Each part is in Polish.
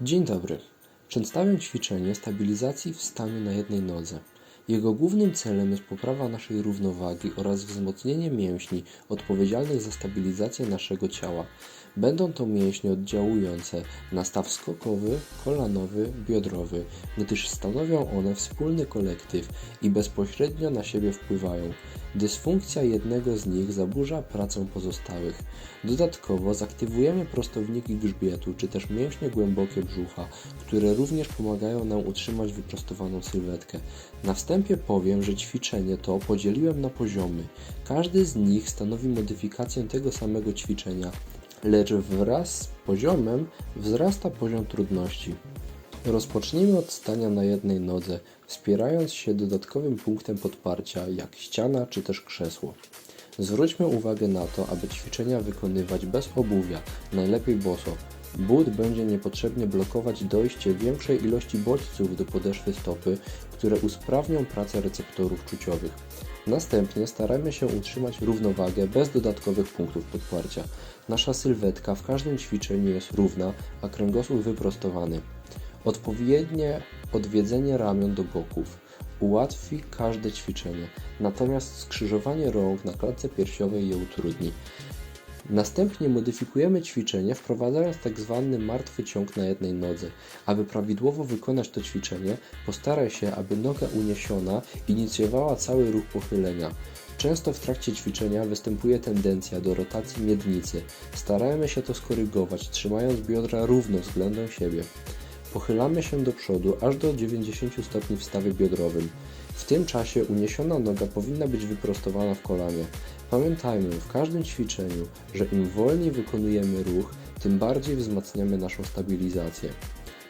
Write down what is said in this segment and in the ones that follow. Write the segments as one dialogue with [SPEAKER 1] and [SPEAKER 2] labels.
[SPEAKER 1] Dzień dobry. Przedstawiam ćwiczenie stabilizacji w staniu na jednej nodze. Jego głównym celem jest poprawa naszej równowagi oraz wzmocnienie mięśni odpowiedzialnych za stabilizację naszego ciała. Będą to mięśnie oddziałujące na staw skokowy, kolanowy, biodrowy, gdyż stanowią one wspólny kolektyw i bezpośrednio na siebie wpływają. Dysfunkcja jednego z nich zaburza pracę pozostałych. Dodatkowo zaktywujemy prostowniki grzbietu czy też mięśnie głębokie brzucha, które również pomagają nam utrzymać wyprostowaną sylwetkę. Na wstępie powiem, że ćwiczenie to podzieliłem na poziomy. Każdy z nich stanowi modyfikację tego samego ćwiczenia, lecz wraz z poziomem wzrasta poziom trudności. Rozpocznijmy od stania na jednej nodze, wspierając się dodatkowym punktem podparcia, jak ściana czy też krzesło. Zwróćmy uwagę na to, aby ćwiczenia wykonywać bez obuwia, najlepiej boso. But będzie niepotrzebnie blokować dojście większej ilości bodźców do podeszwy stopy, które usprawnią pracę receptorów czuciowych. Następnie staramy się utrzymać równowagę bez dodatkowych punktów podparcia. Nasza sylwetka w każdym ćwiczeniu jest równa, a kręgosłup wyprostowany. Odpowiednie odwiedzenie ramion do boków ułatwi każde ćwiczenie, natomiast skrzyżowanie rąk na klatce piersiowej je utrudni. Następnie modyfikujemy ćwiczenie, wprowadzając tak zwany martwy ciąg na jednej nodze. Aby prawidłowo wykonać to ćwiczenie, postaraj się, aby noga uniesiona inicjowała cały ruch pochylenia. Często w trakcie ćwiczenia występuje tendencja do rotacji miednicy. Starajmy się to skorygować, trzymając biodra równo względem siebie. Pochylamy się do przodu aż do 90 stopni w stawie biodrowym. W tym czasie uniesiona noga powinna być wyprostowana w kolanie. Pamiętajmy w każdym ćwiczeniu, że im wolniej wykonujemy ruch, tym bardziej wzmacniamy naszą stabilizację.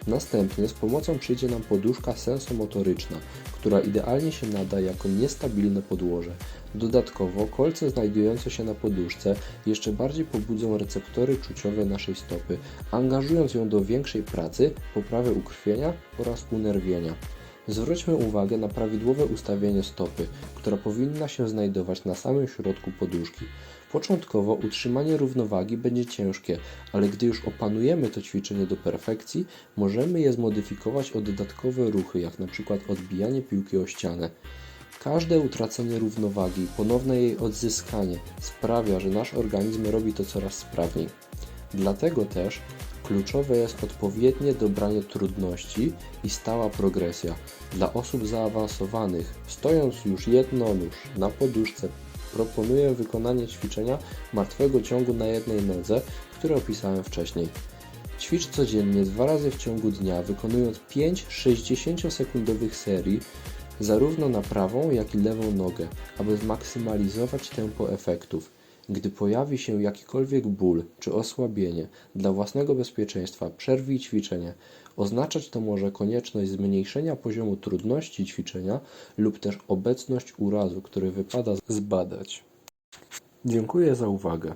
[SPEAKER 1] Następnie z pomocą przyjdzie nam poduszka sensomotoryczna, która idealnie się nada jako niestabilne podłoże. Dodatkowo kolce znajdujące się na poduszce jeszcze bardziej pobudzą receptory czuciowe naszej stopy, angażując ją do większej pracy, poprawy ukrwienia oraz unerwienia. Zwróćmy uwagę na prawidłowe ustawienie stopy, która powinna się znajdować na samym środku poduszki. Początkowo utrzymanie równowagi będzie ciężkie, ale gdy już opanujemy to ćwiczenie do perfekcji, możemy je zmodyfikować o dodatkowe ruchy, jak przykład odbijanie piłki o ścianę. Każde utracenie równowagi i ponowne jej odzyskanie sprawia, że nasz organizm robi to coraz sprawniej. Dlatego też kluczowe jest odpowiednie dobranie trudności i stała progresja. Dla osób zaawansowanych, stojąc już jednonóż na poduszce, proponuję wykonanie ćwiczenia martwego ciągu na jednej nodze, które opisałem wcześniej. Ćwicz codziennie dwa razy w ciągu dnia, wykonując 5 60-sekundowych serii zarówno na prawą, jak i lewą nogę, aby zmaksymalizować tempo efektów. Gdy pojawi się jakikolwiek ból czy osłabienie, dla własnego bezpieczeństwa przerwij ćwiczenie. Oznaczać to może konieczność zmniejszenia poziomu trudności ćwiczenia lub też obecność urazu, który wypada zbadać. Dziękuję za uwagę.